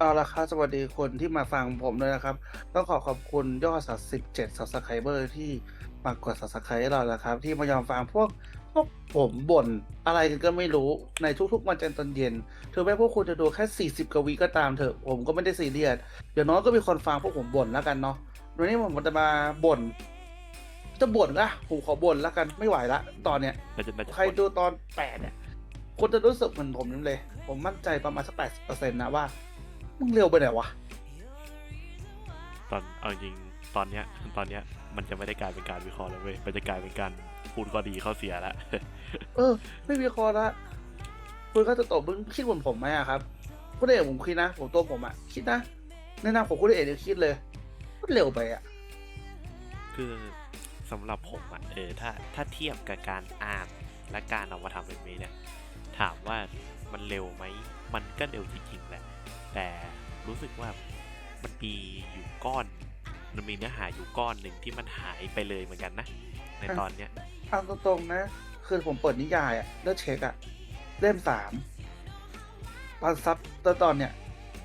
เอาละครับสวัสดีคนที่มาฟังผมด้วยนะครับ ต้องขอขอบคุณยอดสับ17 subscriber ที่มากด subscribe ให้เรานะครับ ที่มายอมฟังพวกพวกผมบ่นอะไรกันก็ไม่รู้ในทุกๆวันจันทร์ตอนเย็นถึงแม้พวกคุณจะดูแค่ 40กว่าวิก็ตามเถอะ ผมก็ไม่ได้ซีเรียสเดี๋ยวน้อยก็มีคนฟังพวกผมบ่นแล้วกันเนาะวันนี้ผมจะมาบ่นจะบ่นนะผมขอบ่นแล้วกันไม่ไหวละตอนเนี้ยน่าจะน่าจะใครดูตอนแปดเนี่ยคุณจะรู้สึกเหมือนผมนั่นเลย ผมมั่นใจประมาณสักแปดสิบเปอร์เซ็นต์นะว่า มึงเร็วไปไหนวะ ตอนเอาจริงตอนเนี้ยตอนเนี้ยมันจะไม่ได้กลายเป็นการวิเคราะห์แล้วเว้ยมันจะกลายเป็นการพูดข้อดีข้อเสียแล้วเออ ไม่มีคอละคุณก็จะตบมึงคิดเหมือนผมไหมอะครับคุณเอกผมคิดนะผมตัวผมอะคิดนะแนะนำผมคุณเอกเดี๋ยวคิดเลยมันเร็วไปอะคือสำหรับผมอะเออถ้าถ้าเทียบกับการอ่านและการเอามาทำเป็นเมเนี่ยถามว่ามันเร็วไหม มันก็เร็วจริงๆแหละ แต่รู้สึกว่ามันมีอยู่ก้อน มันมีเนื้อหาอยู่ก้อนหนึ่งที่มันหายไปเลยเหมือนกันนะ ในตอนเนี้ยเอาตรงๆนะ คือผมเปิดนิยายอะแล้วเช็คอะเล่มสามตอนซับตอนตอนเนี้ย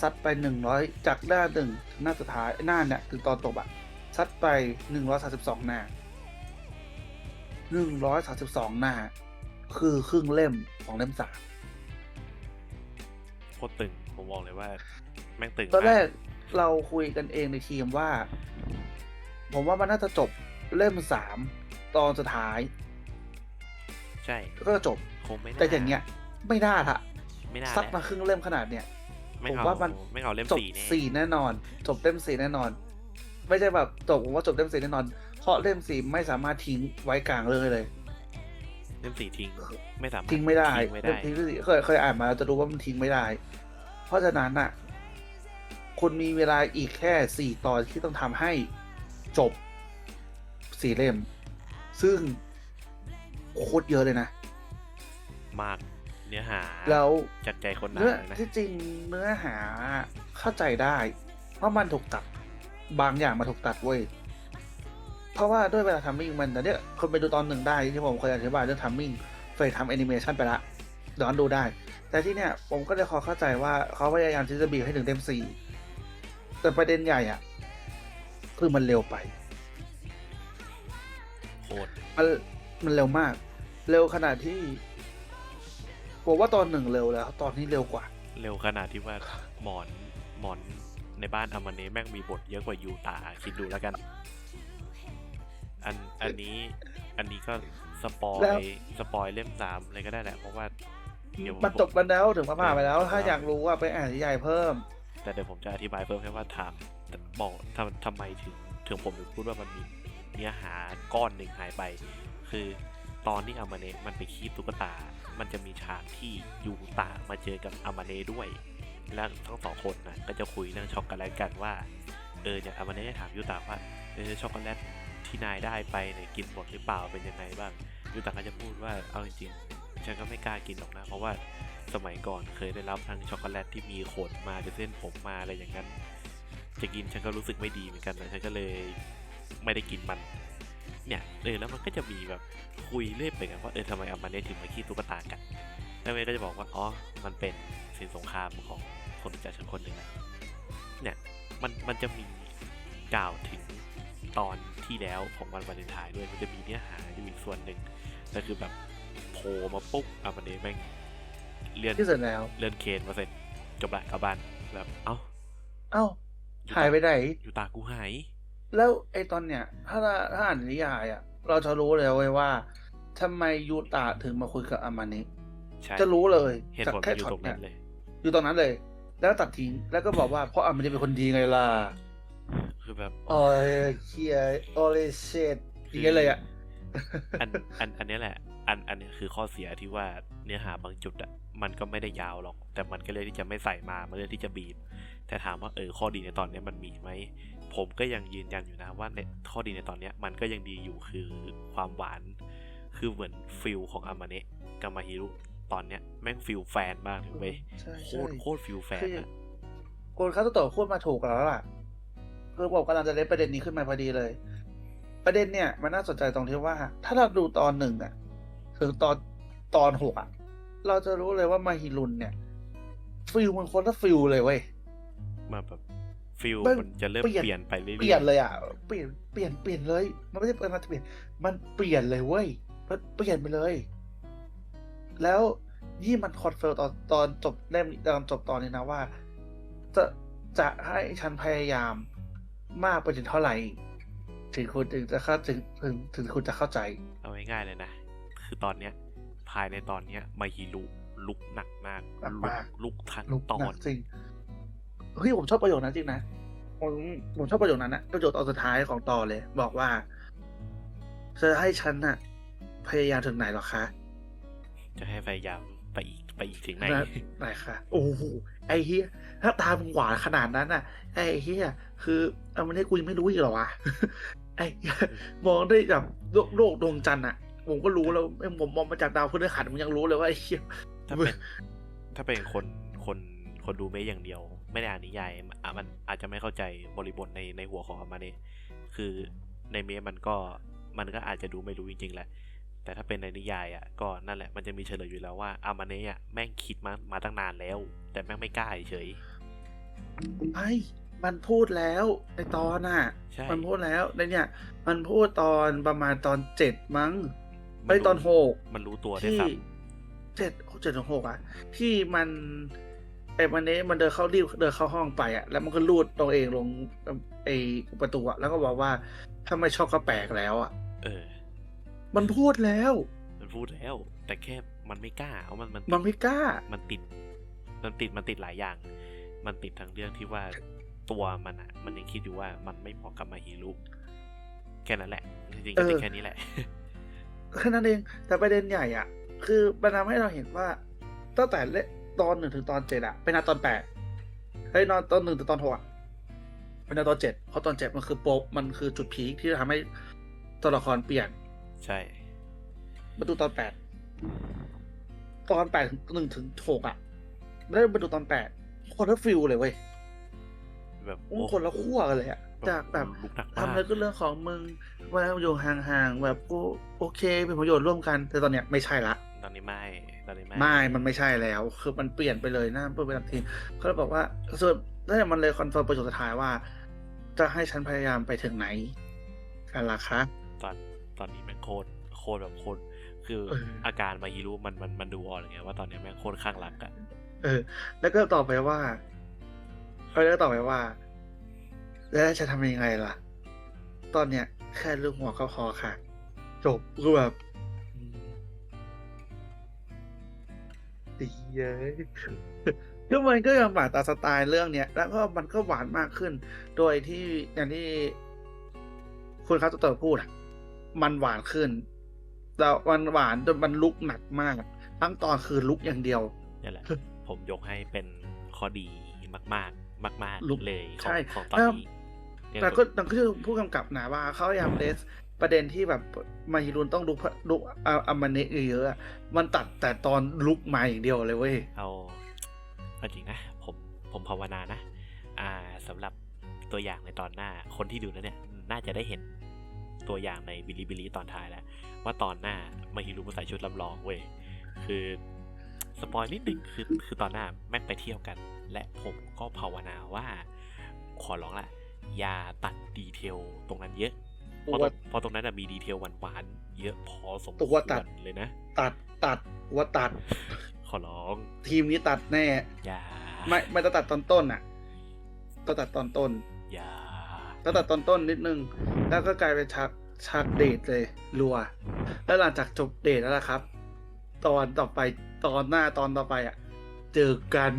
ซัดไปหนึ่งร้อยจากหน้าหนึ่งถึงหน้าสุดท้ายหน้าเนี่ยถึงตอนจบอะซัดไปหนึ่งร้อยสาสิบสองหน้าหนึ่งร้อยสาสิบสองหน้า คือครึ่งเล่มของเล่มสามโคตรตึง ผมบอกเลยว่า แม่งตึงตอนแรมากกเราคุยกันเองในทีมว่า ผมว่ามันน่าจะจบเล่มสามตอนสุดท้าย ใช่ก็จะจบคงไม่น่าแต่อย่างเงี้ย ไม่น่าละไม่น่าซัดแล้วมาครึ่งเล่มขนาดเนี้ยไม่ผมเอาว่ามันไม่เอาเล่มจบสี่แน่สี่แน่นอน จบเล่มสี่แน่นอน ไม่ใช่แบบจบผมว่าจบเล่มสี่แน่นอน เพราะเล่มสี่ไม่สามารถทิ้งไว้กลางเลยเลย เล่มสี่ทิ้งไม่สามารถทิ้งไม่ได้ทิ้งไม่เล่ได้มทิ้งเคยเคยอ่านมาเราจะรู้ว่ามันทิ้งไม่ได้เพ ราะฉะนั้นน่ะคุณมีเวลาอีกแค่สี่ตอนที่ต้องทำให้จบสี่เล่ม ซึ่งโคตรเยอะเลยนะ มากเนื้อหาแล้วจากใจคนอ่าเนื้อนเลยนะที่จริงเนื้อหาเข้าใจได้เพราะมันถูกตัดบางอย่างมาถูกตัดเว้ยเพราะว่าด้วยเวลาทำมิ่งมันแต่เนี้ยคนไปดูตอนหนึ่งได้ที่ผมเคยอธิบายเรื่องทำมิ่งเคยทำแอนิเมชันไปละ ย้อนดูได้ แต่ที่เนี้ยผมก็เลยขอเข้าใจว่าเขาพยายามที่จะบีบให้ถึงเต็มสี่แต่ประเด็นใหญ่อะคือมันเร็วไปโคตรมันมันเร็วมาก เร็วขนาดที่ผมว่าตอนหนึ่งเร็วแล้ว ตอนนี้เร็วกว่า เร็วขนาดที่ว่าหมอนหมอนในบ้านอามาเนะแม่งมีบทเยอะกว่ายูตาคิดดูแล้วกัน อันอันนี้อันนี้ก็สปอแล้ยวสปอยเล่มสามเลยก็ได้แหละ เพราะว่า เดี๋ยวมันจบมันแล้วถึงมาผ่านไปแล้วเออถ้าอยากรู้ว่าไปอ่านนิยายเพิ่ม แต่เดี๋ยวผมจะอธิบายเพิ่มแค่ว่าถามบอกทำทำไมถึงถึงผมถึงพูดว่ามันมีเนื้อหาก้อนหนึ่งหายไป คือตอนที่อามาเนะมันไปคีบตุ๊กตา มันจะมีฉากที่ยูตามาเจอกับอามาเนะด้วย แล้วทั้งสองคนนะก็จะคุยเรื่องช็อกโกแลตกันว่า เออเนี่ยอามาเนะได้ถามยูตาว่า เออช็อกโกแลตที่นายได้ไปเนี่ยกินหมดหรือเปล่าเป็นยังไงบ้างยูตาก็จะพูดว่าเอาจริงๆ ฉันก็ไม่กล้ากินหรอกนะ เพราะว่าสมัยก่อนเคยได้รับทั้งช็อกโกแลตที่มีขนมาเป็นเส้นผมมาอะไรอย่างนั้น จะกินฉันก็รู้สึกไม่ดีเหมือนกันนะฉันก็เลยไม่ได้กินมัน เนี่ยเออแล้วมันก็จะมีแบบคุยเรื่อยไปกันว่าเออทำไมเอามาเนถึงมาขี้ตุ๊กตากันแล้วเมย์ก็จะบอกว่าอ๋อมันเป็นสินสงครามของคนจักฉันคนหนึ่งนะเนี่ยมันมันจะมีกล่าวถึงตอนที่แล้วของวันวาเลนไทน์ด้วยมันจะมีเนื้อหาอยู่อีกส่วนหนึ่งแต่คือแบบ โผล่มาปุ๊บเอามาเนแม่งเลื่อนที่สุดแล้ว เลื่อนเคนมาเสร็จจบละกลับบ้านแบบเอ้าเอ้าหายไปไหนอยู่ตากูหาย แล้วไอตอนเนี้ยถ้าถ้าอ่านนิยายอะ เราจะรู้เลยเว้ยว่าทำไมยูตะถึงมาคุยกับอามานิใช่จะรู้เลยเหตุจากผลแค่มันอยู่ช็อตตรงเนี้นั้ยนเลยอยู่ตรงนั้นเลย แล้วตัดทิ้งแล้วก็บอกว่าเพราะอามานิเป็นคนดีไงล่ะคือแบบโอ้ยเคียโอเลเชตอย่างเงี้ยเลยอะอันอันอันเนี้ยแหละ อันอันเนี้ยคือข้อเสียที่ว่าเนื้อหาบางจุดอะมันก็ไม่ได้ยาวหรอก แต่มันก็เลยที่จะไม่ใส่มามันเลยที่จะบีบ แต่ถามว่าเออข้อดีในตอนเนี้ยมันมีไหมผมก็ยังยืนยันอยู่นะว่าในข้อดีในตอนเนี้ยมันก็ยังดีอยู่คือความหวาน คือเหมือนฟิลของอามาเนะกับมาฮิรุตอนเนี้ยแม่งฟิลแฟนมากเลยเว้ยใช่โคใช่ตรโคตรฟิลแฟนคืออะคนคาโตโตะพูดมาถูกแล้วล่ะคือผมกำลังจะเล่นประเด็นนี้ขึ้นมาพอดีเลย ประเด็นเนี่ยมันน่าสนใจตรงที่ว่า ถ้าเราดูตอนหนึ่งอะ ถึงตอนตอนหกอะเราจะรู้เลยว่ามาฮิรุนเนี่ย ฟิลมันคนละฟิลเลยเว้ยมาแบบฟิลมันมันจะเริ่มเปลี่ยนเปลี่ยนไปเรื่อยๆเปลี่ยนเลยอะเปลี่ยนเปลี่ยนเปลี่ยนเลย มันไม่ใช่มันจะเปลี่ยน มันเปลี่ยนเลยเว้ยมันเปลี่ยนไปเลย แล้วยี่มันคอนเฟิร์มตอนตอนจบเล่มตอนจบตอนนี้นะว่า จะจะให้ฉันพยายามมากไปถึงเท่าไหร่ ถึงคุณถึงจะเข้าถึงถึงถึงคุณจะเข้าใจ เอาง่ายๆเลยนะ คือตอนเนี้ยภายในตอนเนี้ยมาฮิรุลุกหนักมากหนักลุมากลุกทั้งลูกตอหนันกจริงเฮ้ยผมชอบประโยคนั้นจริงนะผมผมชอบประโยคนั้นนะประโยคตอนสุดท้ายของตอนเลย บอกว่าจะให้ฉันน่ะ พยายามถึงไหนหรอคะ จะให้พยายามไปอีกไปอีกถึงไหนนะไหนคะโอ้โหไอ้เฮียถ้าตามึงหวานขนาดนั้นน่ะ ไอ้เฮียคือเอามันให้กูยังไม่รู้อีกเหรอวะไอ้เหี้ยมองได้แบบโลกโลกดวงจันทร์อะ ผมก็รู้แล้วไอ้ผมมองมาจากดาวพฤหัสผมยังรู้เลยว่าไอ้เฮียถ้าเป็นถ้าเป็นคนคนคนดูเมะอย่างเดียว ไม่ได้อ่านนิยายอะมันอาจจะไม่เข้าใจบริบทในในหัวของอามาเนะคือในเมะมันก็มันก็อาจจะดูไม่รู้จริงๆแหละ แต่ถ้าเป็นในนิยายอะก็นั่นแหละมันจะมีเฉลยอยู่แล้วว่าอามาเนะอะแม่งคิดมามาตั้งนานแล้ว แต่แม่งไม่กล้าเฉยไอ้มันพูดแล้วในตอนน่ะใช่มันพูดแล้วในเนี่ย มันพูดตอนประมาณตอนเจ็ดมั้ง ไอ้ยตอนหก มันรู้ตัวได้วยที่ซ้เจ็ดเจ็ดถึงหกอะ ที่มันไอ้มันเนี้มันเดินเข้ารีบเดินเข้าห้องไปอะ แล้วมันก็ลูดตัวเองลงไอ้ประตูอะแล้วก็บอกว่าถ้าไม่ชอบก็แปลกแล้วอะำเออ มันพูดแล้ว มันพูดแล้ว แต่แค่มันไม่กล้าเอามันมันมันไม่กล้า มันติด มันติดมันติดหลายอย่าง มันติดทั้งเรื่องที่ว่าตัวมันอะ มันยังคิดอยู่ว่ามันไม่เหมาะกับมาฮิรุแค่นั้นแหละจริงๆก็ติดเออ แค่นี้แหละ แค่นั้นเอง แต่ประเด็นใหญ่อะ คือมันทำให้เราเห็นว่า ตั้งแต่เลตอนหนึ่งถึงตอนเจ็ดอะเป็นตอนแปดเฮ้ยนอนตอนหนึ่งถึงตอนหกอะเป็นตอนเจ็ดเพราะตอนเจ็ดมันคือโป๊ปมันคือจุดพีคที่ทำให้ตัวละครเปลี่ยน ใช่มาดูตอนแปดตอนแปดถึงหนึ่งถึงหกอะแล้วมาดูตอนแปดคนละฟิลเลยเว้ยแบบโอ้คนละขั้วกันเลยอะ จากแบบลุกหนักทำมาอะไรกก็เรื่องของมึงว่าอยู่ห่างๆแบบกูโอเค เป็นประโยชน์ร่วมกัน แต่ตอนเนี้ยไม่ใช่ละตอนนี้ไม่ตอนนี้ไม่ไม่มันไม่ใช่แล้ว คือมันเปลี่ยนไปเลยนะเปลี่ยนไปทันทีเขาเลยบอกว่าส่วนแล้วมันเลยคอนเฟิร์มประโยคสุดท้ายว่า จะให้ฉันพยายามไปถึงไหนกันล่ะคะตอนตอนนี้แม่งโคตรโคตรแบบโคตรคือเออออาการมาฮิรุมันมันมันดูออกเลยไงว่าตอนนี้แม่งโคตรข้างรักอะเออ แล้วก็ต่อไปว่าเขาแล้วก็ต่อไปว่า แล้วจะทำยังไงล่ะ ตอนเนี้ยแค่เรื่องหัวก็พอค่ะ จบคือแบบอืมดีเย้ยคือมันก็ยังหวานตามสไตล์เรื่องเนี้ย แล้วก็มันก็หวานมากขึ้น โดยที่อย่างที่คุณคาสเตอร์พูดอะมันหวานขึ้นแล้วมันหวานจนมันลุกหนักมาก ทั้งตอนคือลุกอย่างเดียวนี่แหละ ผมยกให้เป็นข้อดีมาก ๆ มากลุกๆเลยขใช่องของตอนแล้วนี้เนี่ย แต่ก็แต่ก็คือผู้กำกับนะว่าเขาพยายามเลสประเด็นที่แบบมาฮิรุนต้องลุกลุกอาอามาเนะเยอะๆอะมันตัดแต่ตอนลุกมาอย่างเดียวเลยเว้ยเอาเอาจริงนะ ผมผมภาวนานะ อ่าสำหรับตัวอย่างในตอนหน้า คนที่ดูนะเนี่ย น่าจะได้เห็นตัวอย่างในบิลิบิลิตอนท้ายแล้ว ว่าตอนหน้ามาฮิรุมาใส่ชุดลำลองเว้ยคือสปอยนิดนึงคือคือตอนหน้าแม่งไปเที่ยวกัน และผมก็ภาวนาว่าขอร้องละ อย่าตัดดีเทลตรงนั้นเยอะ เพราะตรงเพราะตรงนั้นนะมีดีเทลหวานๆเยอะพอสมคตัววตัรดเลยนะ ตัดตัดว่าตัด ขอร้อง ทีมนี้ตัดแน่ อย่า ไม่ไม่ต้องตัดตอนต้นอะต้องตัดตอนต้น อย่าต้องตัดตอนต้นนิดนึง แล้วก็กลายเป็นฉากฉากเดทเลยรัว แล้วหลังจากจบเดทแล้วล่ะครับ ตอนต่อไปตอนหน้าตอนต่อไปอะ เจอกัน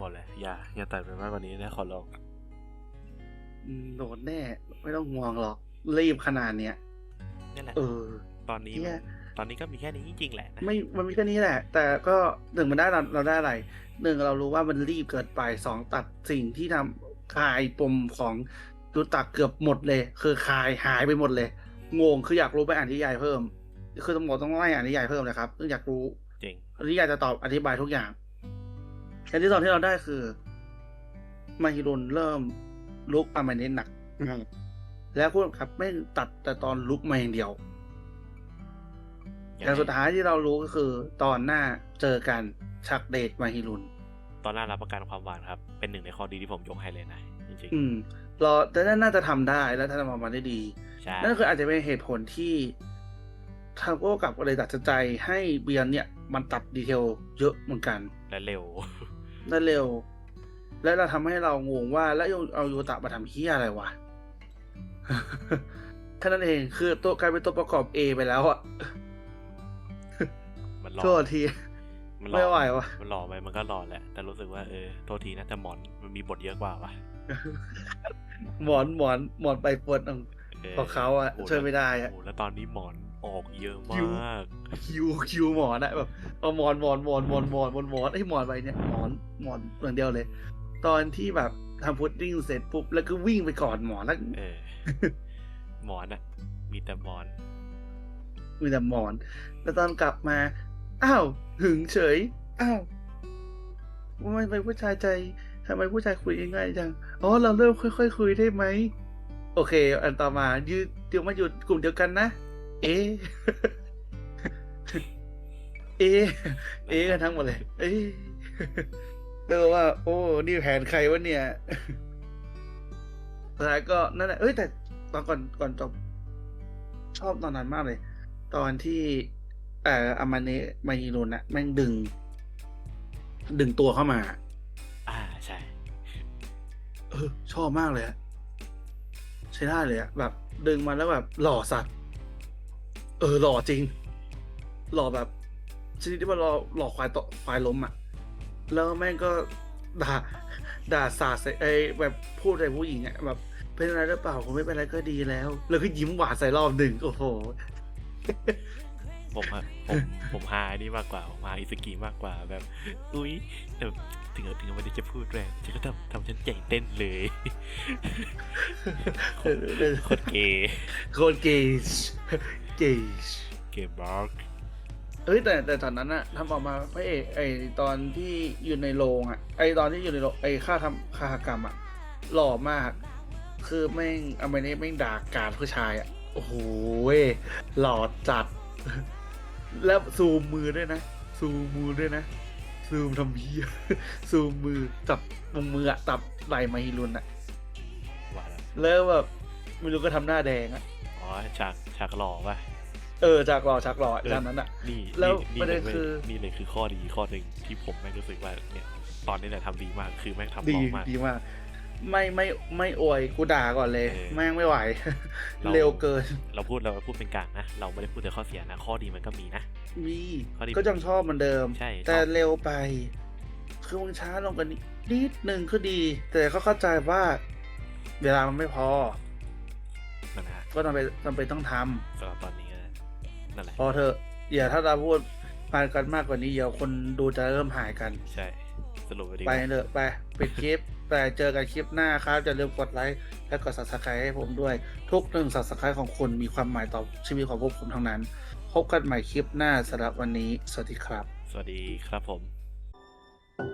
บอกเลยอย่าอย่าตัดไปมากกว่านี้นะขอร้องอืม โดนแน่ ไม่ต้องห่วงหรอก รีบขนาดเนี้ยนี่แหละเออ ตอนนี้เนี่มัยนตอนนี้ก็มีแค่นี้จริงๆแหละนะไม่มันมีแค่นี้แหละ แต่ก็หนึ่งมันได้เราเราได้อะไรหนึ่งเรารู้ว่ามันรีบเกิดไปสองตัดสิ่งที่ทำคลายปมของดูตักเกือบหมดเลย คือคลายหายไปหมดเลย งงคืออยากรู้ไปอ่านนิยายเพิ่ม คือตำรวจต้องไล่อ่านนิยายเพิ่มเลยครับซึ่งอยากรู้จริงนิยายจะตอบอธิบายทุกอย่างอันที่สองที่เราได้คือมาฮิรุนเริ่ม ลุกอามาเนหนักแล้วพูดครับไม่ตัดแต่ตอนลุกมาอย่างเดียวอย่างสุดท้ายที่เรารู้ก็คือ ตอนหน้าเจอกันชักเดทมาฮิรุน ตอนหน้ารับประกันความหวานครับ เป็นหนึ่งในข้อดีที่ผมยกให้เลยนะจริงอืมรอแต่น่าจะทำได้แล้วถ้าทำออกมาได้ดีๆใช่นั่นคืออาจจะเป็นเหตุผลที่ทางโก้กับเลยตัดสินใจให้เบียนเนี่ย มันตัดดีเทลเยอะเหมือนกันและเร็วได้เร็ว และเราทำให้เรางงว่า แล้วเอายูตะมาทำเฮียอะไรวะแค่นั้นเองคือตัวกลายเป็นตัวประกอบ A ไปแล้วอะมันหล่อโทษทีมันหล่อไม่ไหววะมันหล่อไหมมันก็หล่อแหละ แต่รู้สึกว่าเออโทษทีนะแต่หมอนมันมีบทเยอะกว่าวะหมอนหมอนหมอนไปปวดของเออของเขาอะโโหช่วยไม่ได้อะโโหแล้วตอนนี้หมอนออกเยอะคิวมากคิวคิวหมอนอะแบบเอาหมอนหมอนหมอนหมอนหมอนหมอนหมอนไอ้ยหมอนไปเนี่ยหมอนหมอนอย่างเดียวเลย ตอนที่แบบทำพุดดิ้งเสร็จปุ๊บแล้วก็วิ่งไปกอดหมอนแล้วเออหมอนอะมีแต่หมอน มีแต่หมอน แล้วตอนกลับมา อ้าวหึงเฉย อ้าวทำไมเป็นผู้ชายใจทำไมผู้ชายคุยง่ายจัง อ๋อ เราเริ่มค่อยๆคุยได้ไหม โอเค อันต่อมายืดเดี๋ยวมาอยู่กลุ่มเดียวกันนะ เอ๊ะเอ๊ะเอ๊ะกันทั้งหมดเลย เอ๊ะ เออว่า โอ้ นี่แผนใครวะเนี่ยสุดท้ายก็นั่นแหละเอ้ยแต่ตอนก่อนก่อนจบชอบตอนนั้นมากเลย ตอนที่เอ่ออามาเนะมาฮิรุนอะแม่งดึง ดึงตัวเข้ามา อ่าใช่ เออ ชอบมากเลยอะใช้ได้เลยอะแบบ ดึงมาแล้วแบบ หล่อสัตว์ เออ หล่อจริง หล่อแบบชนิดที่ว่าหล่อหล่อควายต่อควายล้มอะ แล้วแม่งก็ด่าด่าสาดใส่ไอ้แบบพูดใส่ผู้หญิงอะแบบเป็นอะไรหรือเปล่าผมไม่เป็นไรก็ดีแล้ว แล้วก็ยิ้มหวานใส่รอบหนึ่งโอ้โหผมอะผมผมหาอันนี่มากกว่าผมหาอิสกิมากกว่าแบบ อุ้ยแต่ถึงถึงวันนี้จะพูดแรงฉันก็ทำทำฉันใจเต้นเลยโคตรเกย์โคตรเกย์เกย์เกย์บาร์ก เอ้ยแต่แต่ตอนนั้นอะทำออกมาพระเอกไอตอนที่อยู่ในโรงอะไอตอนที่อยู่ในโรงไอค่าทำค่ากรรมอะหล่อมาก คือแม่งอเมริกแม่งด่าการผู้ชายอะโอ้โหเว้ยหล่อจัด แล้วซูมมือด้วยนะ ซูมมือด้วยนะ ซูมทำเพี้ยซูมมือจับมืออะจับไหล่มาฮิรุนอะว่าแล้วแล้วแบบไม่รู้ก็ทำหน้าแดงอะอ๋อฉากฉากหล่อป่ะ เออจากหล่อจากหล่อเออตอนนั้นอะนี่แล้วนี่ประเด็นลยว้ยคือนี่เลยคือข้อดีข้อหนึ่งที่ผมแม่งรู้สึกว่าเนี่ย ตอนนี้แหละทำดีมากคือแม่งทำดีหล่อมากดีมากไม่ไม่ไม่อวยกูด่าก่อนเลยเออแม่งไม่ไหวเราเร็วเกิน เราพูดเราพูดเป็นกลางนะ เราไม่ได้พูดแต่ข้อเสียนะ ข้อดีมันก็มีนะ มีข้อดีก็ยังชอบเหมือนเดิมใช่แต่ชอบเร็วไป คือมันช้าลงกันนิดนิดนึงก็ดี แต่ก็เข้าใจว่า เวลามันไม่พอนั่นนะฮะก็จำเป็นจำเป็นต้องทำสำหรับตอนนี้ั่นแหละพอเถอะอย่าถ้าเราพูดพานกันมากกว่านี้เดี๋ยวคนดูจะเริ่มหายกัน ใช่ สรุปไปดีไปเลยไปปิดคลิปไปเจอกันคลิปหน้าครับอย่าลืมกดไลค์และกดซับสไครต์ให้ผมด้วย ทุกหนึ่งซับสไครต์ของคุณมีความหมายต่อชีวิตของพวกผมทั้งนั้น พบกันใหม่คลิปหน้าสำหรับวันนี้ สวัสดีครับ สวัสดีครับผม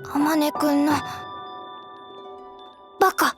อามาเนะคุ音くんのバカ